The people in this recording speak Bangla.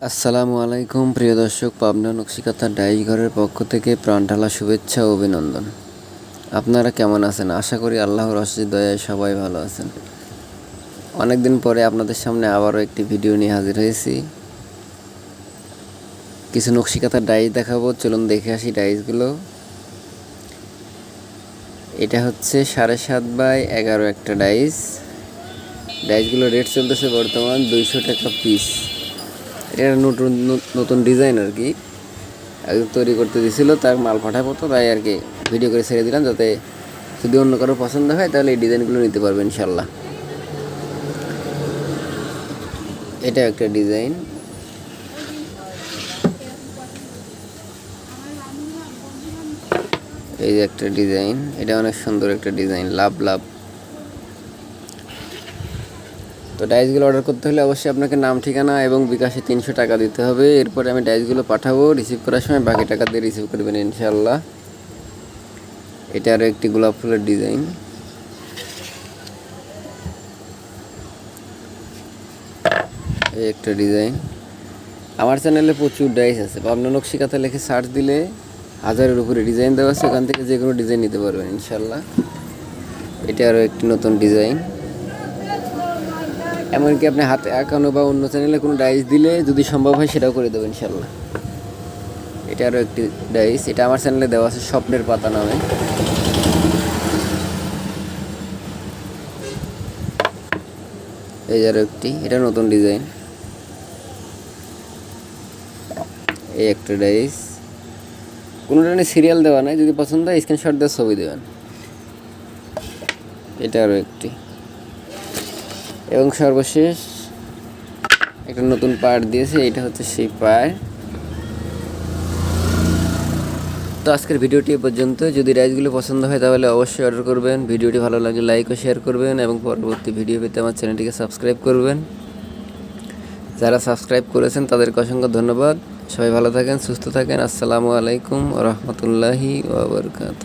আসসালামু আলাইকুম, প্রিয় দর্শক, পাবনা নকশিকাতার ডাইস ঘরের পক্ষ থেকে প্রাণঢালা শুভেচ্ছা ও অভিনন্দন। আপনারা কেমন আছেন? আশা করি আল্লাহর অশেষ দয়ায় সবাই ভালো আছেন। অনেকদিন পরে আপনাদের সামনে আবারও একটি ভিডিও নিয়ে হাজির হয়েছি। কিছু নকশিকাতার ডাইস দেখাবো। চলুন দেখে আসি ডাইসগুলো এটা হচ্ছে সাড়ে সাত বাই এগারো একটা ডাইস। ডাইসগুলো রেট চলতেছে বর্তমান দুইশো টাকা পিস। এটা নতুন নতুন ডিজাইন আর কি। তৈরি করতে দিছিল, তার মাল পাঠাবো তো, তাই আর কি ভিডিও করে ছেড়ে দিলাম, যাতে যদি অন্য কারও পছন্দ হয়, তাহলে এই ডিজাইনগুলো নিতে পারবে ইনশাল্লাহ এটা একটা ডিজাইন এই যে একটা ডিজাইন এটা অনেক সুন্দর একটা ডিজাইন লাভ লাভ। তো ডাইসগুলো অর্ডার করতে হলে অবশ্যই আপনাকে নাম, ঠিকানা এবং বিকাশে তিনশো টাকা দিতে হবে। এরপরে আমি ডাইসগুলো পাঠাবো। রিসিভ করার সময় বাকি টাকা দিয়ে রিসিভ করবেন ইনশাল্লাহ এটা আরও একটি গোলাপ ফুলের ডিজাইন এই একটা ডিজাইন আমার চ্যানেলে প্রচুর ডাইস আছে। পাবনা নকশিকাতা লিখে সার্চ দিলে হাজারের উপরে ডিজাইন দেওয়া আছে। ওখান থেকে যে কোনো ডিজাইন নিতে পারবেন ইনশাল্লাহ এটা আরও একটি নতুন ডিজাইন এমনকি আপনি হাতে আঁকানো বা অন্য চ্যানেলে কোনো ডাইস দিলে যদি সম্ভব হয় সেটাও করে দেবেন ইনশাল্লাহ এটা আরও একটি ডাইস এটা আমার চ্যানেলে দেওয়া আছে স্বপ্নের পাতা নামে। এই আরও একটি, এটা নতুন ডিজাইন এই একটা ডাইস কোনোটা নিয়ে সিরিয়াল দেওয়া নাই, যদি পছন্দ হয় স্ক্রিনশট দিয়ে ছবি দেবেন। এটা আরও একটি। এবং সর্বশেষ একটা নতুন পার্ট দিয়েছে, এটা হচ্ছে সেই পার্ট। তো আজকের ভিডিওটি এ পর্যন্ত। যদি রাইসগুলো পছন্দ হয় তাহলে অবশ্যই অর্ডার করবেন। ভিডিওটি ভালো লাগলে লাইক ও শেয়ার করবেন এবং পরবর্তী ভিডিও পেতে আমার চ্যানেলটিকে সাবস্ক্রাইব করবেন। যারা সাবস্ক্রাইব করেছেন তাদেরকে অসংখ্য ধন্যবাদ। সবাই ভালো থাকেন, সুস্থ থাকেন। আসসালামু আলাইকুম রহমতুল্লাহি ওবরকাত